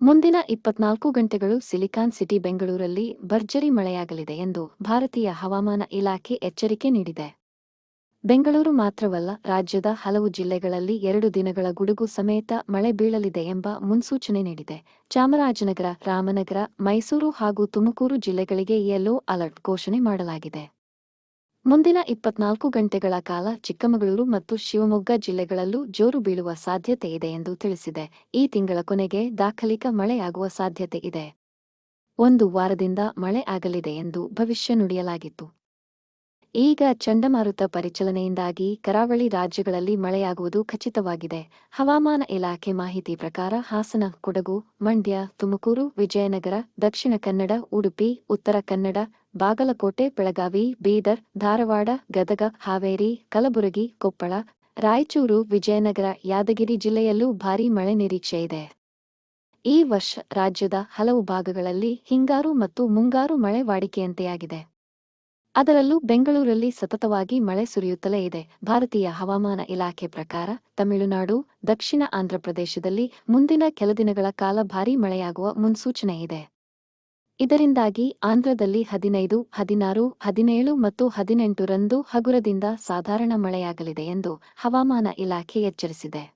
ಮುಂದಿನ ಇಪ್ಪತ್ನಾಲ್ಕು ಗಂಟೆಗಳು ಸಿಲಿಕಾನ್ ಸಿಟಿ, ಬೆಂಗಳೂರಲ್ಲಿ ಭರ್ಜರಿ ಮಳೆಯಾಗಲಿದೆ ಎಂದು ಭಾರತೀಯ ಹವಾಮಾನ ಇಲಾಖೆ ಎಚ್ಚರಿಕೆ ನೀಡಿದೆ. ಬೆಂಗಳೂರು ಮಾತ್ರವಲ್ಲ, ರಾಜ್ಯದ ಹಲವು ಜಿಲ್ಲೆಗಳಲ್ಲಿ ಎರಡು ದಿನಗಳ ಗುಡುಗು ಸಮೇತ ಮಳೆ ಬೀಳಲಿದೆ ಎಂಬ ಮುನ್ಸೂಚನೆ ನೀಡಿದೆ. ಚಾಮರಾಜನಗರ, ರಾಮನಗರ, ಮೈಸೂರು ಹಾಗೂ ತುಮಕೂರು ಜಿಲ್ಲೆಗಳಿಗೆ ಯೆಲ್ಲೋ ಅಲರ್ಟ್ ಘೋಷಣೆ ಮಾಡಲಾಗಿದೆ. ಮುಂದಿನ ಇಪ್ಪತ್ನಾಲ್ಕು ಗಂಟೆಗಳ ಕಾಲ ಚಿಕ್ಕಮಗಳೂರು ಮತ್ತು ಶಿವಮೊಗ್ಗ ಜಿಲ್ಲೆಗಳಲ್ಲೂ ಜೋರು ಬೀಳುವ ಸಾಧ್ಯತೆ ಇದೆ ಎಂದು ತಿಳಿಸಿದೆ. ಈ ತಿಂಗಳ ಕೊನೆಗೆ ದಾಖಲಿಕ ಮಳೆಯಾಗುವ ಸಾಧ್ಯತೆ ಇದೆ. ಒಂದು ವಾರದಿಂದ ಮಳೆ ಆಗಲಿದೆ ಎಂದು ಭವಿಷ್ಯ ನುಡಿಯಲಾಗಿತ್ತು. ಈಗ ಚಂಡಮಾರುತ ಪರಿಚಲನೆಯಿಂದಾಗಿ ಕರಾವಳಿ ರಾಜ್ಯಗಳಲ್ಲಿ ಮಳೆಯಾಗುವುದು ಖಚಿತವಾಗಿದೆ. ಹವಾಮಾನ ಇಲಾಖೆ ಮಾಹಿತಿ ಪ್ರಕಾರ ಹಾಸನ, ಕೊಡಗು, ಮಂಡ್ಯ, ತುಮಕೂರು, ವಿಜಯನಗರ, ದಕ್ಷಿಣ ಕನ್ನಡ, ಉಡುಪಿ, ಉತ್ತರ ಕನ್ನಡ ಬಾಗಲಕೋಟೆ, ಬೆಳಗಾವಿ, ಬೀದರ್, ಧಾರವಾಡ, ಗದಗ, ಹಾವೇರಿ, ಕಲಬುರಗಿ, ಕೊಪ್ಪಳ, ರಾಯಚೂರು, ವಿಜಯನಗರ, ಯಾದಗಿರಿ ಜಿಲ್ಲೆಯಲ್ಲೂ ಭಾರೀ ಮಳೆ ನಿರೀಕ್ಷೆ ಇದೆ. ಈ ವರ್ಷ ರಾಜ್ಯದ ಹಲವು ಭಾಗಗಳಲ್ಲಿ ಹಿಂಗಾರು ಮತ್ತು ಮುಂಗಾರು ಮಳೆ ವಾಡಿಕೆಯಂತೆಯಾಗಿದೆ. ಅದರಲ್ಲೂ ಬೆಂಗಳೂರಲ್ಲಿ ಸತತವಾಗಿ ಮಳೆ ಸುರಿಯುತ್ತಲೇ ಇದೆ. ಭಾರತೀಯ ಹವಾಮಾನ ಇಲಾಖೆ ಪ್ರಕಾರ, ತಮಿಳುನಾಡು, ದಕ್ಷಿಣ ಆಂಧ್ರಪ್ರದೇಶದಲ್ಲಿ ಮುಂದಿನ ಕೆಲ ದಿನಗಳ ಕಾಲ ಭಾರೀ ಮಳೆಯಾಗುವ ಮುನ್ಸೂಚನೆ ಇದೆ. ಇದರಿಂದಾಗಿ ಆಂಧ್ರದಲ್ಲಿ ಹದಿನೈದು, ಹದಿನಾರು, ಹದಿನೇಳು ಮತ್ತು ಹದಿನೆಂಟು ರಂದು ಹಗುರದಿಂದ ಸಾಧಾರಣ ಮಳೆಯಾಗಲಿದೆ ಎಂದು ಹವಾಮಾನ ಇಲಾಖೆ ಎಚ್ಚರಿಸಿದೆ.